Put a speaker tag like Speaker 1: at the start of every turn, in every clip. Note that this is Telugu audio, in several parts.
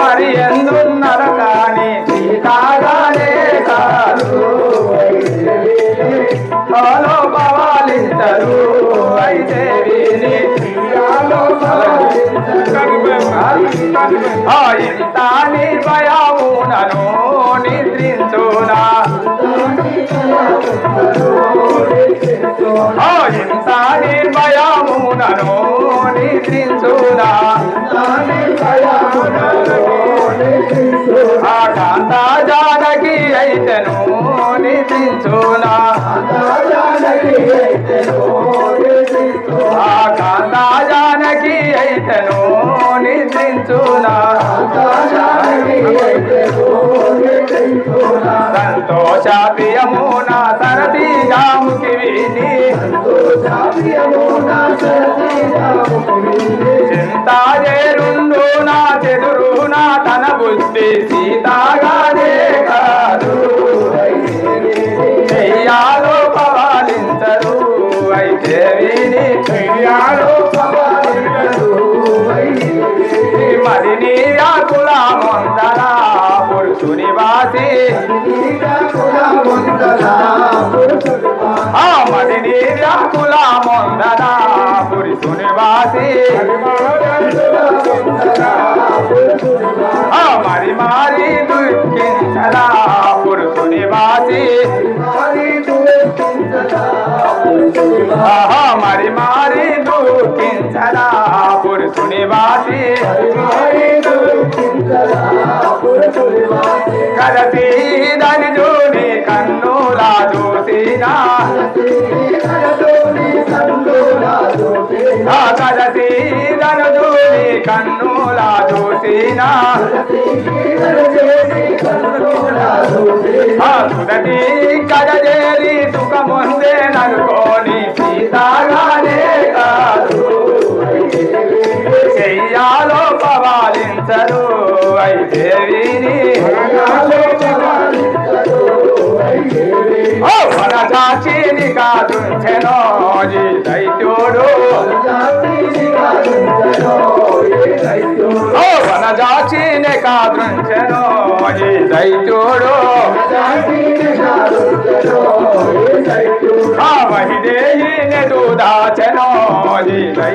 Speaker 1: మరి ఎందున్నారు కానీ సీతాగానే కాదు. హలో పవాలింతరు అయితే విని ఆ నను నిద్రించునా? ఆ ఇంత నిర్భయమునను నిద్రించునా? అయితేను నిద్రించునా ఆ జానకి అయితను నిద్రించునా సంతోష ప్రియమున సరది జాముకి విని. చింతా చేరుండు నా చెదురు నా తన బుద్ధి సీతాగా అయితే విని మరి నీ వ్యాకుల పురుషుని వాసి మరి నీ వ్యాకుల పురుషుని వాసి మరి మారి కలసి దాని జోని కన్నులా చూసినా. ఆ కలసి దాని జోని కన్నులా చూసినా. ఆ సుదతి కడజేరి సుఖముందే ననుకోని సీతాగానే కాదు. చెయ్యాలో పవాలించరు అయితే విని ఓ మన చాచిని కాదుంచెనో ఈ దైత్యుడు. ఓ మన జాచిని కాదుంచెనో ఈ దైత్యుడు.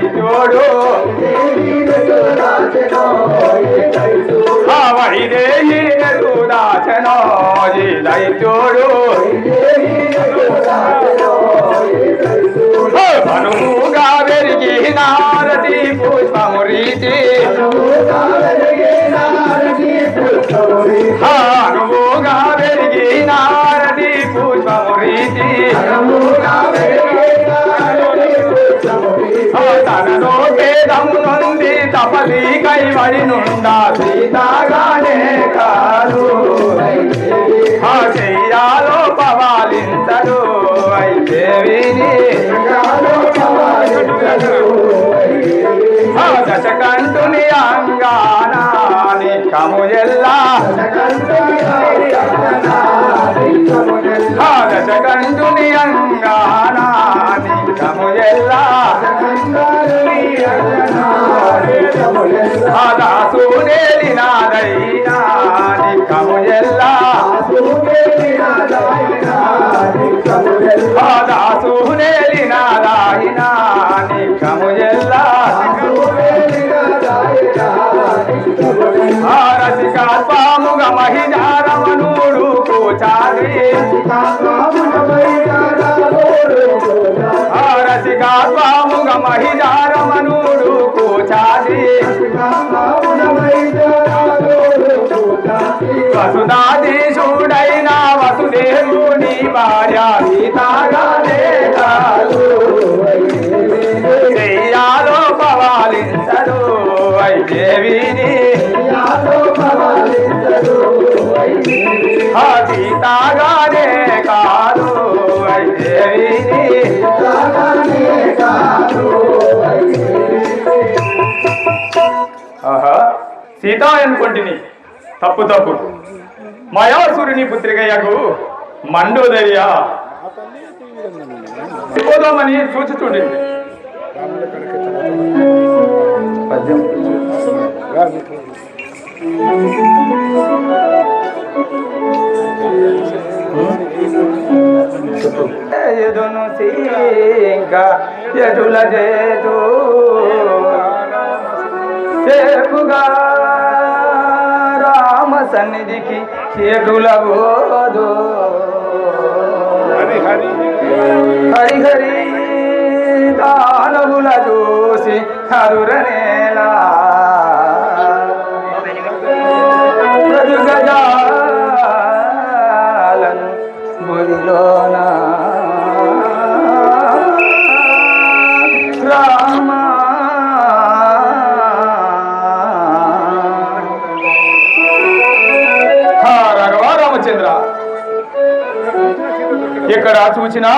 Speaker 1: ఈ దైత్యుడు ఆ మహిదేహి నెడు దాచెనో. ఈ దైత్యుడు ఓ మనుగా పెరిగి నారది పుష్పము రీతి. ఆ నుండి తపలి కైవడి నుండా సీతాగానే కాదు. ఆ చెయ్యాలో పవాలించడు అయితే విని ఆ దశకంటుని అంగానాని కము ఎల్లా ఆ దశకంఠుని కము ఎల్లా ఆ నాదైనా కము ఎల్లా ఆ దాసునేలి నాదాయినా కము ఎల్లా సీతాగానే కాదు. చెయ్యాలో పవాలించడు వైదేవిని ఆ సీతాగానే కాదు. వైదేవిని ఆహా సీత అనుకుంటుని తప్పు తప్పు మయాసురుని పుత్రికయ్యకు మండోదర్య. పోదామని చూడండి పద్యం. ఎదును ఇంకా ఎటుల చేతు చేకుగా రామ సన్నిధికి ఎటుల బోదు
Speaker 2: హరి హరి.
Speaker 1: హరిహరి దానవుల చూసి హరురనే ఎక్కడ చూసినా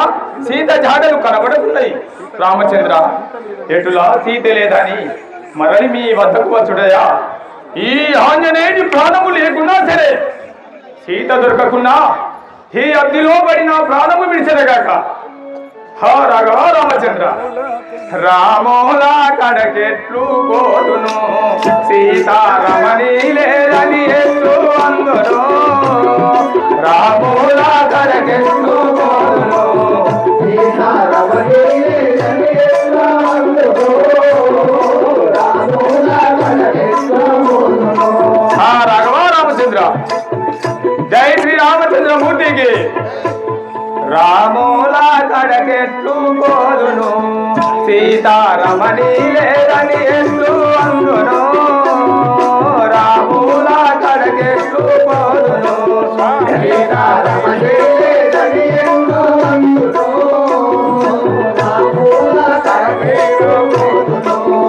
Speaker 1: సీత జాడలు కనబడుతున్నాయి రామచంద్ర ఎటులా సీత లేదని మరలి మీ వద్దకు వచ్చుడయా? ఈ ఆంజనేయుని ప్రాణము లేకున్నా సరే సీత దొరకకున్నా ఈ అగ్నిలో పడిన ప్రాణము విడిచెదగాక హా రాఘవ రామచంద్ర రామోలా కడకెట్లు పోదును సీతారమణి లేదని ఎట్లు అందరూ రామోలా కడకెట్లు పోదును రామచంద్ర జై శ్రీ రామచంద్రమూర్తికి రామోలా కడకెట్లు పోదును సీతారమణి లేదని ఎట్లు అందును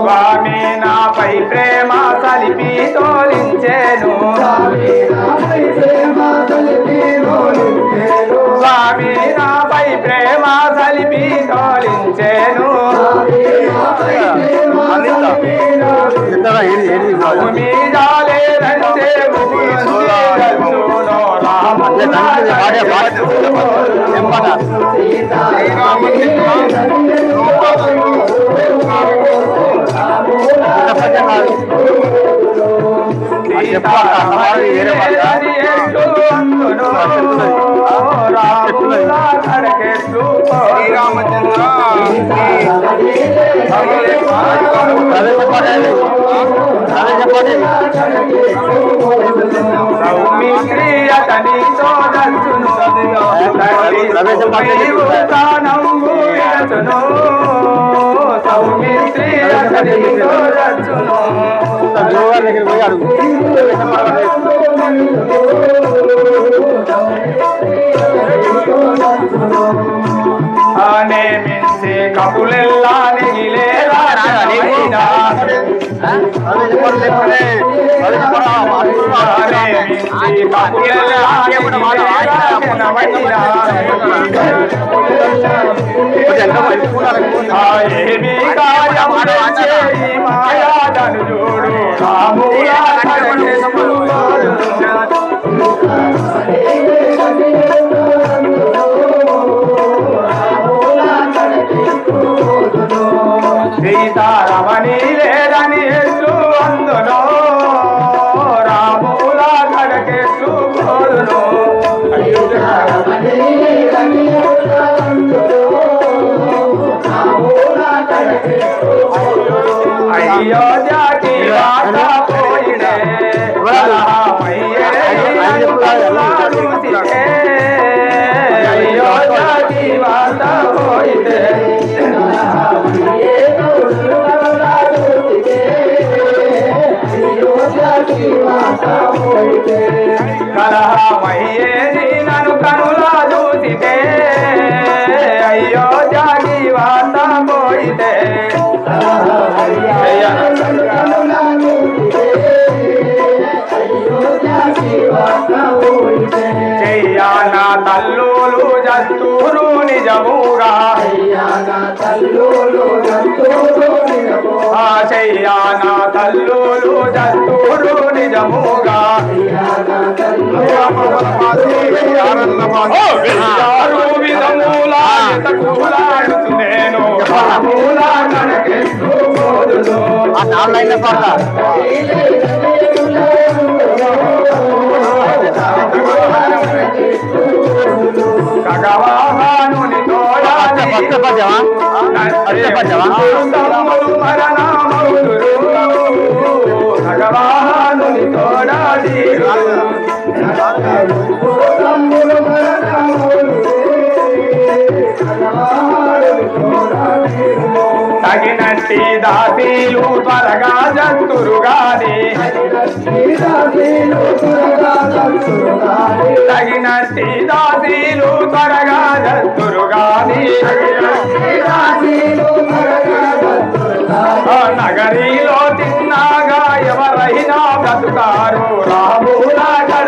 Speaker 1: స్వామి నాపై ప్రేమ కలిపి తోలించేను. స్వామి నాపై ప్రేమ కలిపి తోలించేను. స్వామి శ్రీరామచంద్ర చెప్పండి. రాములా
Speaker 2: దగ్గర పోయి అడుగు
Speaker 1: ఆనే మించి కపులెల్లా నెగిలేలా రాజమైనా. ఆనే మించి కపులెల్లా నెగిలేలా మాయాదను చూడు రాములా కలహమయ్యేది నన్ను కనులా చూసితే. అయ్యో జాగి వాత పోయితే. తల్లులు తల్లులు జత్తూరు నిజముగా. ఓ విద్యారు విధములా ఇతకులాడుతు నేను.
Speaker 2: ఆ నాలుగు పాట.
Speaker 1: తగినట్టి దాసీలు త్వరగా జంతురుగాని. తగినట్టి దాసీలు త్వరగా జంతురుగాని. నగరీలో నగరిలో తిన్నాగా ఎవరైనా బ్రతుకారు రాబోలా కడకెత్తుకోను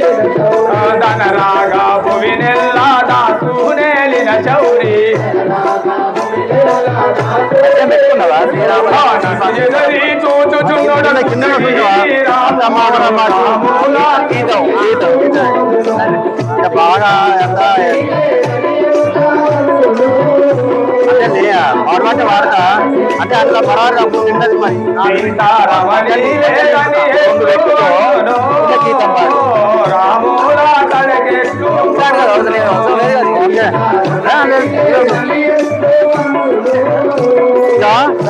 Speaker 2: బాగా ఎంత అంటే గవర్నమెంట్ వాడతా అంటే అందులో పర్వాలేదు తిన్నది మరి
Speaker 1: సీతారమణి లేదని
Speaker 2: రెండు వ్యక్తులు ఇంకా గీతం పాడు
Speaker 1: రాములా
Speaker 2: ਜਾ